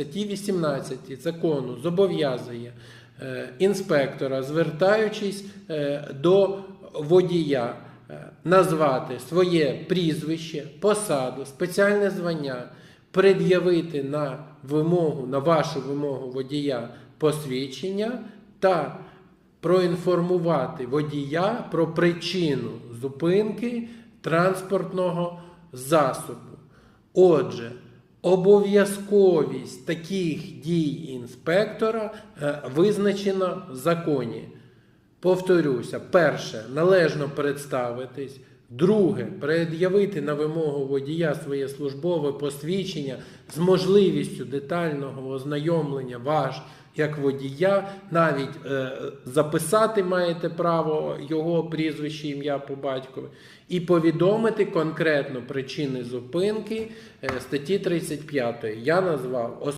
статті 18 закону зобов'язує е, інспектора, звертаючись е, до водія, е, назвати своє прізвище, посаду, спеціальне звання, пред'явити на вимогу, на вашу вимогу водія посвідчення та проінформувати водія про причину зупинки транспортного засобу. Отже, обов'язковість таких дій інспектора е, визначена в законі. Повторюся, перше, належно представитись. Друге, пред'явити на вимогу водія своє службове посвідчення з можливістю детального ознайомлення ваш як водія, навіть е, записати маєте право його прізвище, ім'я по батькові, і повідомити конкретно причини зупинки е, статті 35. Я назвав